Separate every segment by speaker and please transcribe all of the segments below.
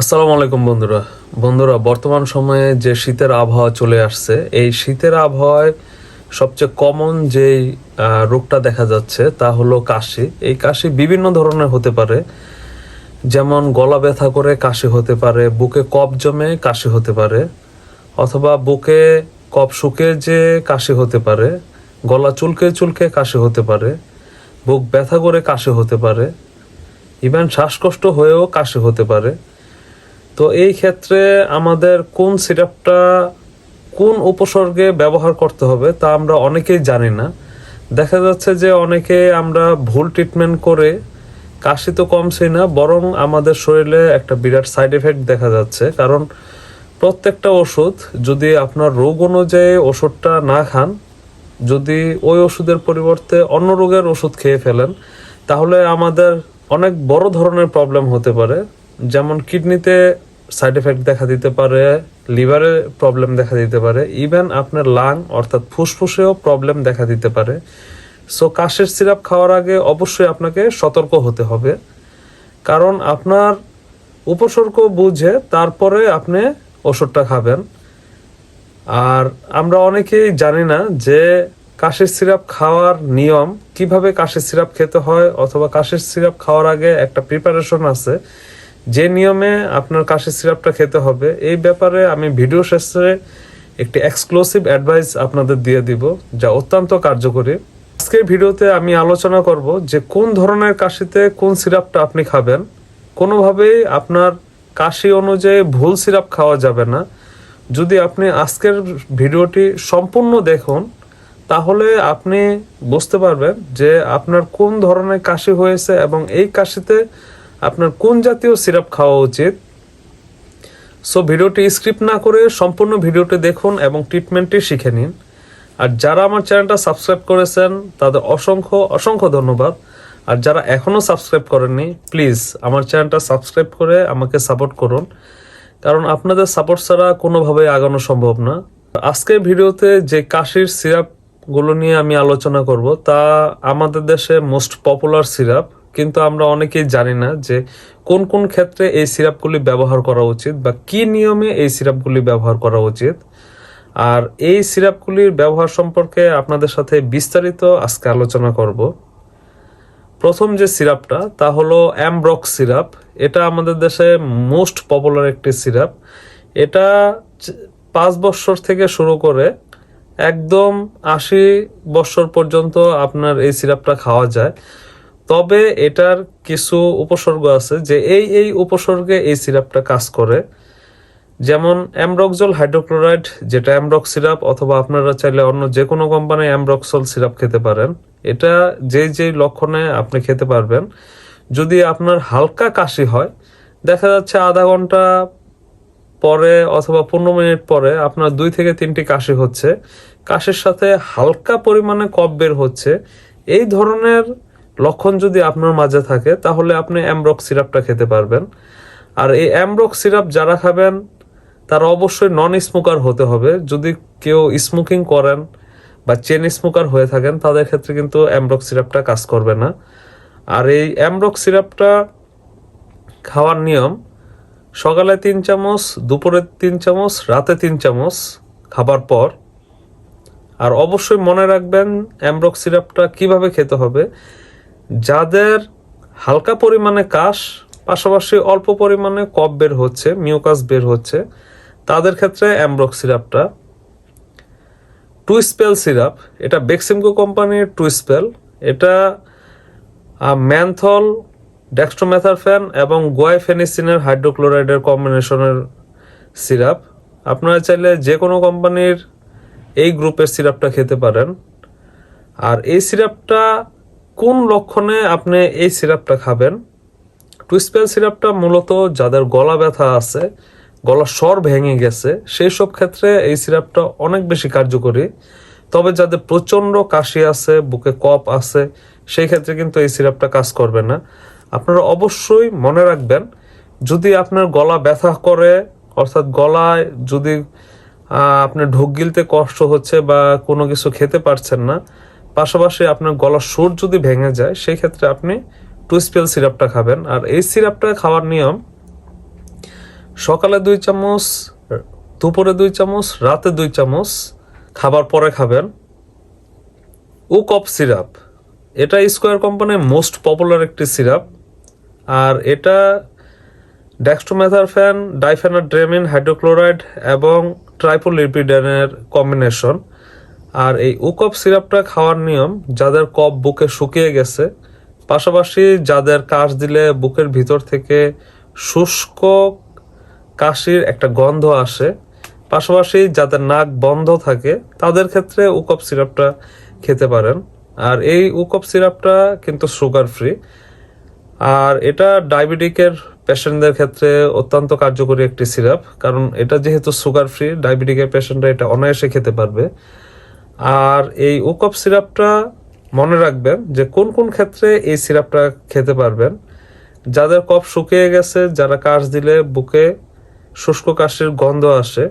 Speaker 1: আসসালামু আলাইকুম বন্ধুরা। বন্ধুরা, বর্তমান সময়ে যে শীতের আবহাওয়া চলে আসছে, এই শীতের আবহাওয়ায় সবচেয়ে কমন যেই রোগটা দেখা যাচ্ছে তা হলো কাশি। এই কাশি বিভিন্ন ধরনের হতে পারে। যেমন গলা ব্যথা করে কাশি হতে পারে, বুকে কফ জমে কাশি হতে পারে, অথবা বুকে কফ শুকে যে কাশি হতে পারে, গলা চুলকে চুলকে কাশি হতে পারে, বুক ব্যথা করে কাশি হতে পারে ইভেন শ্বাসকষ্ট হয়েও কাশি হতে পারে। তো এই ক্ষেত্রে আমাদের কোন সিরাপটা কোন উপসর্গে ব্যবহার করতে হবে তা আমরা অনেকেই জানি না। দেখা যাচ্ছে যে অনেকে আমরা ভুল ট্রিটমেন্ট করে কাশি তো কমছে না, বরং আমাদের শরীরে একটা বিরাট সাইড এফেক্ট দেখা যাচ্ছে। কারণ প্রত্যেকটা ওষুধ যদি আপনার রোগ অনুযায়ী ওষুধটা না খান, যদি ওই ওষুধের পরিবর্তে অন্য রোগের ওষুধ খেয়ে ফেলেন, তাহলে আমাদের অনেক বড় ধরনের প্রবলেম হতে পারে। যেমন কিডনিতে সাইড এফেক্ট দেখা দিতে পারে লিভারে প্রবলেম দেখা দিতে পারে ইভেন আপনার লাং অর্থাৎ ফুসফুসেও প্রবলেম দেখা দিতে পারে। সো কাশের সিরাপ খাওয়ার আগে অবশ্যই আপনাকে সতর্ক হতে হবে। কারণ আপনার উপসর্গ বুঝে তারপরে আপনি ওষুধটা খাবেন। আর আমরা অনেকেই জানি না যে কাশের সিরাপ খাওয়ার নিয়ম, কীভাবে কাশের সিরাপ খেতে হয়, অথবা কাশের সিরাপ খাওয়ার আগে একটা প্রিপারেশন আছে। যে নিয়মে আপনার কাশির সিরাপটা খেতে হবে, এই ব্যাপারে আমি ভিডিও শেষে একটি এক্সক্লুসিভ অ্যাডভাইস আপনাদের দিয়ে দিব, যা অত্যন্ত কার্যকরী। আজকের ভিডিওতে আমি আলোচনা করব যে কোন ধরনের কাশিতে কোন সিরাপটা আপনি খাবেন। কোনোভাবেই আপনার কাশি অনুযায়ী ভুল সিরাপ খাওয়া যাবে না। যদি আপনি আজকের ভিডিওটি সম্পূর্ণ দেখুন, তাহলে আপনি বুঝতে পারবেন যে আপনার কোন ধরনের কাশি হয়েছে এবং এই কাশিতে আপনার কোন জাতীয় সিরাপ খাওয়া উচিত? সো ভিডিওটি স্ক্রিপ্ট না করে সম্পূর্ণ ভিডিওটি দেখুন এবং ট্রিটমেন্টটি শিখে নিন। আর যারা আমার চ্যানেলটা সাবস্ক্রাইব করেছেন, তাদের অসংখ্য অসংখ্য ধন্যবাদ। আর যারা এখনও সাবস্ক্রাইব করেননি প্লিজ আমার চ্যানেলটা সাবস্ক্রাইব করে আমাকে সাপোর্ট করুন। কারণ আপনাদের সাপোর্ট ছাড়া কোনোভাবেই আগানো সম্ভব না। আজকের ভিডিওতে যে কাশির সিরাপগুলো নিয়ে আমি আলোচনা করব, তা আমাদের দেশে মোস্ট পপুলার সিরাপ। কিন্তু আমরা অনেকেই জানি না যে কোন কোন ক্ষেত্রে এই সিরাপগুলি ব্যবহার করা উচিত বা কি নিয়মে এই সিরাপগুলি ব্যবহার করা উচিত। আর এই সিরাপগুলির ব্যবহার সম্পর্কে আপনাদের সাথে বিস্তারিত আজকে আলোচনা করব। প্রথম যে সিরাপটা, তা হলো অ্যামব্রক সিরাপ। এটা আমাদের দেশে মোস্ট পপুলার একটি সিরাপ। এটা পাঁচ বছর থেকে শুরু করে একদম আশি বছর পর্যন্ত আপনার এই সিরাপটা খাওয়া যায়। তবে এটার কিছু উপসর্গ আছে যে এই এই উপসর্গে এই সিরাপটা কাজ করে। যেমন অ্যামরক্সল হাইড্রোক্লোরাইড, যেটা অ্যামরক সিরাপ, অথবা আপনারা চাইলে অন্য যে কোনো কোম্পানির অ্যামরক্সল সিরাপ খেতে পারেন। এটা যে যে লক্ষণে আপনি খেতে পারবেন। যদি আপনার হালকা কাশি হয়, দেখা যাচ্ছে আধা ঘণ্টা পরে অথবা পনেরো মিনিট পরে আপনার দুই থেকে তিনটি কাশি হচ্ছে। কাশির সাথে হালকা পরিমাণে কফ বের হচ্ছে। এই ধরনের লক্ষণ যদি আপনার মাঝে থাকে, তাহলে আপনি অ্যামরক সিরাপটা খেতে পারবেন। আর এই অ্যামরক সিরাপ যারা খাবেন, তারা অবশ্যই নন স্মোকার হতে হবে। যদি কেউ স্মোকিং করেন বা চেন স্মোকার হয়ে থাকেন, তাদের ক্ষেত্রে কিন্তু অ্যামরক সিরাপটা কাজ করবে না। আর এই অ্যামরক সিরাপটা খাওয়ার নিয়ম, সকালে তিন চামচ, দুপুরে তিন চামচ, রাতে তিন চামচ খাবার পর। আর অবশ্যই মনে রাখবেন অ্যামরক সিরাপটা কীভাবে খেতে হবে যাদের হালকা পরিমাণে কাশ, পাশাপাশি অল্প পরিমাণে কফ বের হচ্ছে, মিউকাস বের হচ্ছে, তাদের ক্ষেত্রে অ্যামব্রক সিরাপটা। টু স্পেল সিরাপ, এটা বেক্সিমকো কোম্পানির টু স্পেল এটা ম্যানথল ডেক্সট্রোমেথারফ্যান এবং গোয়াইফেনিসিনের হাইড্রোক্লোরাইডের কম্বিনেশনের সিরাপ। আপনারা চাইলে যে কোনো কোম্পানির এই গ্রুপের সিরাপটা খেতে পারেন। আর এই সিরাপটা কোন লক্ষণে আপনি এই সিরাপটা খাবেন? টুইস্পেল সিরাপটা মূলত যাদের গলা ব্যথা আছে গলার স্বর ভেঙে গেছে, সেই সব ক্ষেত্রে এই সিরাপটা অনেক বেশি কার্যকরী। তবে যাদের প্রচণ্ড কাশি আছে, বুকে কপ আছে, সেই ক্ষেত্রে কিন্তু এই সিরাপটা কাজ করবে না। আপনারা অবশ্যই মনে রাখবেন, যদি আপনার গলা ব্যথা করে, অর্থাৎ গলায় যদি আপনার ঢোক গিলতে কষ্ট হচ্ছে বা কোনো কিছু খেতে পারছেন না পাশাপাশি আপনার গলার সুর যদি ভেঙে যায় সেই ক্ষেত্রে আপনি টুইস্পেল সিরাপটা খাবেন। আর এই সিরাপটা খাওয়ার নিয়ম, সকালে দুই চামচ, দুপুরে দুই চামচ, রাতে দুই চামচ খাবার পরে খাবেন। ও কপ সিরাপ এটা স্কোয়ার কোম্পানির মোস্ট পপুলার একটি সিরাপ আর এটা ডেক্সট্রোমেথারফ্যান ডাইফেনাড্রেমিন হাইড্রোক্লোরাইড এবং ট্রাইপোলিপিডেনের কম্বিনেশন আর এই উকপ সিরাপটা খাওয়ার নিয়ম, যাদের কপ বুকে শুকিয়ে গেছে, পাশাপাশি যাদের কাশ দিলে বুকের ভিতর থেকে শুষ্ক কাশির একটা গন্ধ আসে, পাশাপাশি যাদের নাক বন্ধ থাকে, তাদের ক্ষেত্রে উকপ সিরাপটা খেতে পারেন। আর এই উকপ সিরাপটা কিন্তু সুগার ফ্রি আর এটা ডায়াবেটিকের পেশেন্টদের ক্ষেত্রে অত্যন্ত কার্যকরী একটি সিরাপ, কারণ এটা যেহেতু সুগার ফ্রি ডায়াবেটিকের পেশেন্টরা এটা অনায়াসে খেতে পারবে। আর এই উকপ সিরাপটা মনে রাখবেন যে কোন কোন ক্ষেত্রে এই সিরাপটা খেতে পারবেন। যাদের কফ শুকিয়ে গেছে, যারা কাশ দিলে বুকে শুষ্ক কাশির গন্ধ আসে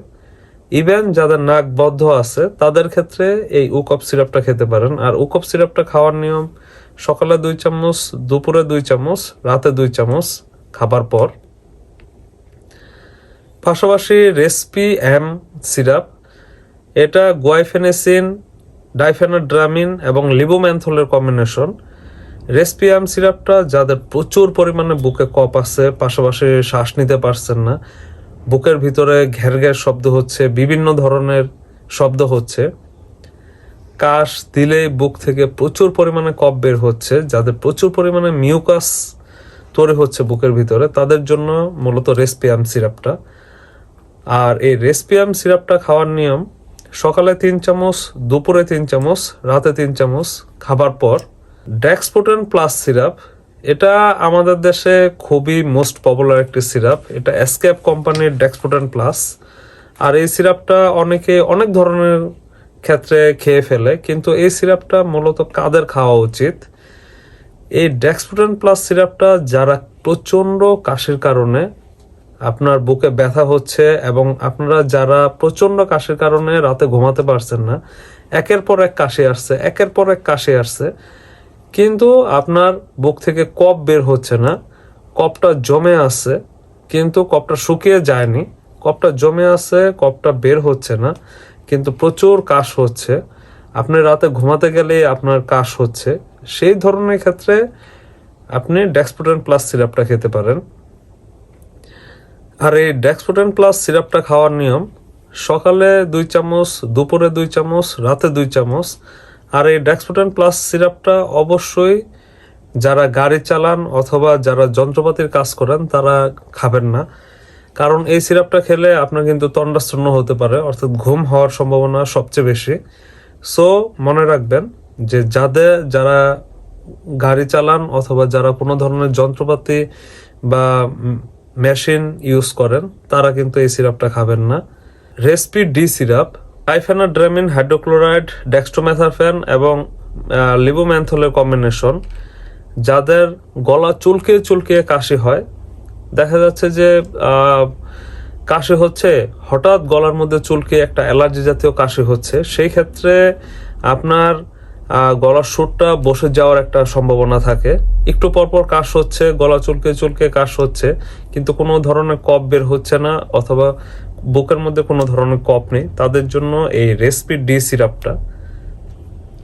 Speaker 1: ইভেন যাদের নাক বদ্ধ আছে, তাদের ক্ষেত্রে এই উকপ সিরাপটা খেতে পারেন। আর উকপ সিরাপটা খাওয়ার নিয়ম, সকালে দুই চামচ, দুপুরে দুই চামচ, রাতে দুই চামচ খাবার পর। পাশাপাশি রেসপি এম সিরাপ এটা গোয়াইফেনেসিন, ডাইফেনাড্রামিন এবং লিবোম্যান্থলের কম্বিনেশন রেসপিয়াম সিরাপটা যাদের প্রচুর পরিমাণে বুকে কপ আছে, পাশাপাশি শ্বাস নিতে পারছেন না, বুকের ভিতরে ঘের ঘের শব্দ হচ্ছে, বিভিন্ন ধরনের শব্দ হচ্ছে। কাশ দিলেই বুক থেকে প্রচুর পরিমাণে কপ বের হচ্ছে, যাদের প্রচুর পরিমাণে মিউকাস তৈরি হচ্ছে বুকের ভিতরে, তাদের জন্য মূলত রেসপিয়াম সিরাপটা। আর এই রেসপিয়াম সিরাপটা খাওয়ার নিয়ম সকালে তিন চামচ, দুপুরে তিন চামচ, রাতে তিন চামচ, খাবার পর ডেক্সপোটেন প্লাস সিরাপ এটা আমাদের দেশে খুবই মোস্ট পপুলার একটি সিরাপ এটা এসকেপ কোম্পানির ডেক্সপোটেন প্লাস আর এই সিরাপটা অনেকে অনেক ধরনের ক্ষেত্রে খেয়ে ফেলে, কিন্তু এই সিরাপটা মূলত কাদের খাওয়া উচিত? এই ডেক্সপোটেন প্লাস সিরাপটা যারা প্রচণ্ড কাশির কারণে আপনার বুকে ব্যথা হচ্ছে এবং আপনারা যারা প্রচণ্ড কাশির কারণে রাতে ঘুমাতে পারছেন না, একের পর এক কাশি আসছে, একের পর এক কাশি আসছে। কিন্তু আপনার বুক থেকে কপ বের হচ্ছে না কপটা জমে আছে, কিন্তু কপটা শুকিয়ে যায়নি কপটা জমে আছে কপটা বের হচ্ছে না, কিন্তু প্রচুর কাশ হচ্ছে। আপনি রাতে ঘুমাতে গেলে আপনার কাশ হচ্ছে। সেই ধরনের ক্ষেত্রে আপনি ডেক্সপোটেন প্লাস সিরাপটা খেতে পারেন। আর এই ডেক্সপোটেন প্লাস সিরাপটা খাওয়ার নিয়ম, সকালে দুই চামচ, দুপুরে দুই চামচ, রাতে দুই চামচ। আর এই ডেক্সপোটেন প্লাস সিরাপটা অবশ্যই যারা গাড়ি চালান অথবা যারা যন্ত্রপাতির কাজ করেন, তারা খাবেন না। কারণ এই সিরাপটা খেলে আপনার কিন্তু তন্ডাচ্ছন্ন হতে পারে, অর্থাৎ ঘুম হওয়ার সম্ভাবনা সবচেয়ে বেশি। সো মনে রাখবেন যে যাদের যারা গাড়ি চালান অথবা যারা কোনো ধরনের যন্ত্রপাতি বা মেশিন ইউজ করেন, তারা কিন্তু এই সিরাপটা খাবেন না। Respi D syrup diphenhydramine hydrochloride dextromethorphan এবং লিবোম্যান্থলের কম্বিনেশন, যাদের গলা চুলকে চুলকে কাশি হয়। দেখা যাচ্ছে যে কাশি হচ্ছে, হঠাৎ গলার মধ্যে চুলকে একটা অ্যালার্জি জাতীয় কাশি হচ্ছে। সেই ক্ষেত্রে আপনার গলার সুরটা বসে যাওয়ার একটা সম্ভাবনা থাকে। একটু পরপর কাশ হচ্ছে, গলা চুলকে চুলকে কাশ হচ্ছে, কিন্তু কোনো ধরনের কপ বের হচ্ছে না, অথবা বুকের মধ্যে কোনো ধরনের কপ নেই। তাদের জন্য এই রেসপি ডি সিরাপটা।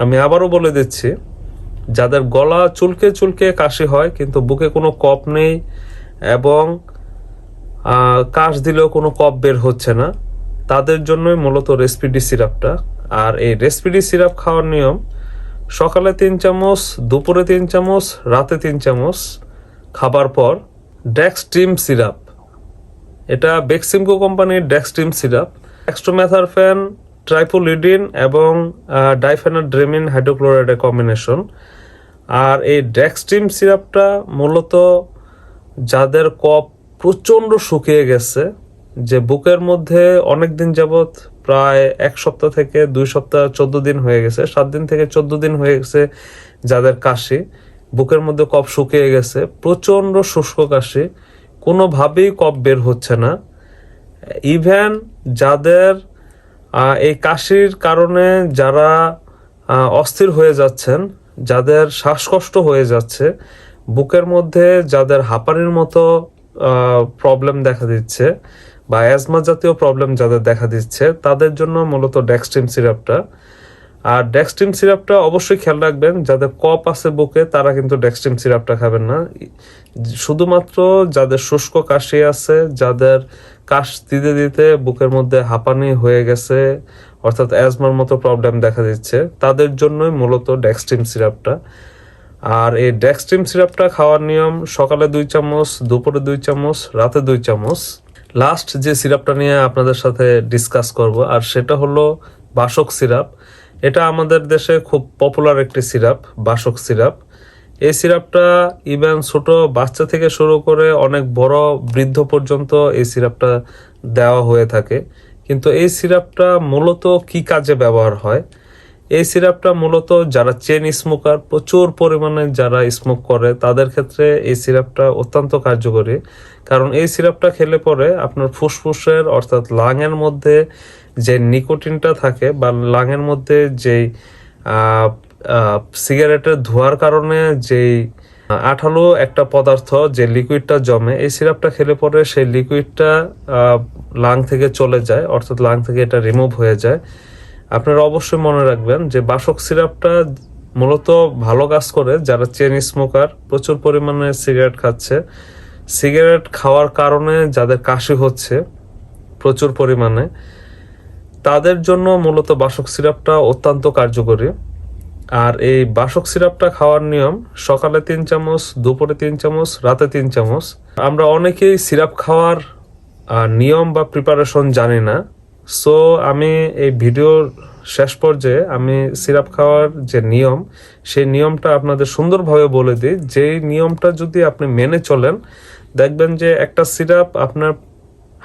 Speaker 1: আমি আবারও বলে দিচ্ছি, যাদের গলা চুলকে চুলকে কাশি হয়, কিন্তু বুকে কোনো কপ নেই এবং কাশ দিলেও কোনো কপ বের হচ্ছে না, তাদের জন্যই মূলত রেসপিডি সিরাপটা। আর এই রেসপিডি সিরাপ খাওয়ার নিয়ম সকালে তিন চামচ, দুপুরে তিন চামচ, রাতে তিন চামচ, খাবার পর ডেক্সট্রিম সিরাপ এটা বেক্সিমকো কোম্পানির ডেক্সট্রিম সিরাপ এক্সট্রোমেথারফেন ট্রাইপোলিডিন এবং ডাইফেনাড্রেমিন হাইড্রোক্লোরাইডের কম্বিনেশন আর এই ডেক্সট্রিম সিরাপটা মূলত যাদের কপ প্রচণ্ড শুকিয়ে গেছে যে বুকের মধ্যে অনেক দিন যাবৎ প্রায় এক সপ্তাহ থেকে দুই সপ্তাহ চোদ্দ দিন হয়ে গেছে। সাত দিন থেকে চোদ্দ দিন হয়ে গেছে যাদের কাশি। বুকের মধ্যে কপ শুকিয়ে গেছে। প্রচণ্ড শুষ্ক কাশি। কোনোভাবেই কপ বের হচ্ছে না। ইভেন যাদের এই কাশির কারণে যারা অস্থির হয়ে যাচ্ছেন, যাদের শ্বাসকষ্ট হয়ে যাচ্ছে, বুকের মধ্যে যাদের হাঁপানির মতো প্রবলেম দেখা দিচ্ছে বা অ্যাজমা জাতীয় প্রবলেম যাদের দেখা দিচ্ছে, তাদের জন্য মূলত ডেক্সট্রিম সিরাপটা আর ডেক্সট্রিম সিরাপটা অবশ্যই খেয়াল রাখবেন, যাদের কপ আছে বুকে, তারা কিন্তু ডেক্সট্রিম সিরাপটা খাবেন না। শুধুমাত্র যাদের শুষ্ক কাশি আছে, যাদের কাশ দিতে দিতে বুকের মধ্যে হাঁপানি হয়ে গেছে, অর্থাৎ অ্যাজমার মতো প্রবলেম দেখা দিচ্ছে, তাদের জন্যই মূলত ডেক্সট্রিম সিরাপটা আর এই ডেক্সট্রিম সিরাপটা খাওয়ার নিয়ম, সকালে দুই চামচ, দুপুরে দুই চামচ, রাতে দুই চামচ। লাস্ট যে সিরাপটা নিয়ে আপনাদের সাথে ডিসকাস করব, আর সেটা হলো বাসক সিরাপ এটা আমাদের দেশে খুব পপুলার একটি সিরাপ বাসক সিরাপ এই সিরাপটা ইভেন ছোট বাচ্চা থেকে শুরু করে অনেক বড় বৃদ্ধ পর্যন্ত এই সিরাপটা দেওয়া হয়ে থাকে। কিন্তু এই সিরাপটা মূলত কি কাজে ব্যবহার হয়? এই সিরাপটা মূলত যারা চেন স্মোকার প্রচুর পরিমাণে যারা স্মোক করে, তাদের ক্ষেত্রে এই সিরাপটা অত্যন্ত কার্যকরী। কারণ এই সিরাপটা খেলে পরে আপনার ফুসফুসের, অর্থাৎ লাংয়ের মধ্যে যে নিকোটিনটা থাকে বা লাংয়ের মধ্যে যেই সিগারেটের ধোয়ার কারণে যেই আঠালো একটা পদার্থ যে লিকুইডটা জমে, এই সিরাপটা খেলে পরে সেই লিকুইডটা লাং থেকে চলে যায়, অর্থাৎ লাং থেকে এটা রিমুভ হয়ে যায়। আপনারা অবশ্যই মনে রাখবেন যে বাসক সিরাপটা মূলত ভালো কাজ করে যারা চেন স্মোকার প্রচুর পরিমাণে সিগারেট খাচ্ছে। সিগারেট খাওয়ার কারণে যাদের কাশি হচ্ছে প্রচুর পরিমাণে, তাদের জন্য মূলত বাসক সিরাপটা অত্যন্ত কার্যকরী। আর এই বাসক সিরাপটা খাওয়ার নিয়ম, সকালে তিন চামচ, দুপুরে তিন চামচ, রাতে তিন চামচ। আমরা অনেকেই সিরাপ খাওয়ার নিয়ম বা প্রিপারেশন জানি না। সো আমি এই ভিডিওর শেষ পর্যায়ে আমি সিরাপ খাওয়ার যে নিয়ম, সেই নিয়মটা আপনাদের সুন্দরভাবে বলে দিই। যেই নিয়মটা যদি আপনি মেনে চলেন দেখবেন যে একটা সিরাপ আপনার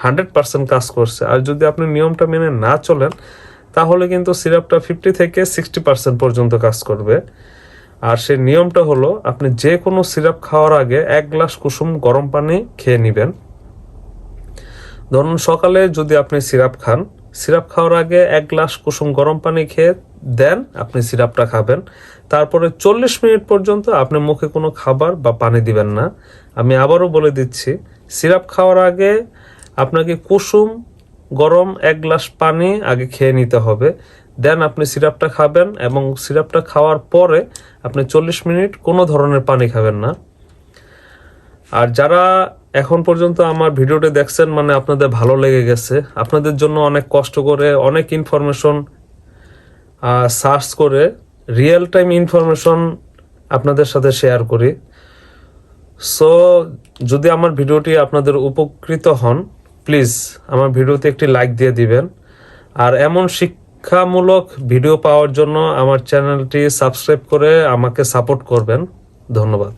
Speaker 1: হান্ড্রেড পার্সেন্ট কাজ করছে। আর যদি আপনি নিয়মটা মেনে না চলেন, তাহলে কিন্তু সিরাপটা ফিফটি থেকে সিক্সটি পার্সেন্ট পর্যন্ত কাজ করবে। আর সেই নিয়মটা হলো, আপনি যে কোনো সিরাপ খাওয়ার আগে এক গ্লাস কুসুম গরম পানি খেয়ে নেবেন। ধরুন সকালে যদি আপনি সিরাপ খান সিরাপ খাওয়ার আগে এক গ্লাস কুসুম গরম পানি খেয়ে দেন, আপনি সিরাপটা খাবেন। তারপরে চল্লিশ মিনিট পর্যন্ত আপনি মুখে কোনো খাবার বা পানি দিবেন না। আমি আবারও বলে দিচ্ছি, সিরাপ খাওয়ার আগে আপনাকে কুসুম গরম এক গ্লাস পানি আগে খেয়ে নিতে হবে। দেন আপনি সিরাপটা খাবেন এবং সিরাপটা খাওয়ার পরে আপনি চল্লিশ মিনিট কোনো ধরনের পানি খাবেন না। আর যারা এখন পর্যন্ত আমার ভিডিওটি দেখছেন মানে আপনাদের ভালো লেগে গেছে। আপনাদের জন্য অনেক কষ্ট করে অনেক ইনফরমেশন সার্চ করে রিয়েল টাইম ইনফরমেশন আপনাদের সাথে শেয়ার করি। সো যদি আমার ভিডিওটি আপনাদের উপকৃত হন প্লিজ আমার ভিডিওতে একটি লাইক দিয়ে দিবেন। আর এমন শিক্ষামূলক ভিডিও পাওয়ার জন্য আমার চ্যানেলটি সাবস্ক্রাইব করে আমাকে সাপোর্ট করবেন। ধন্যবাদ।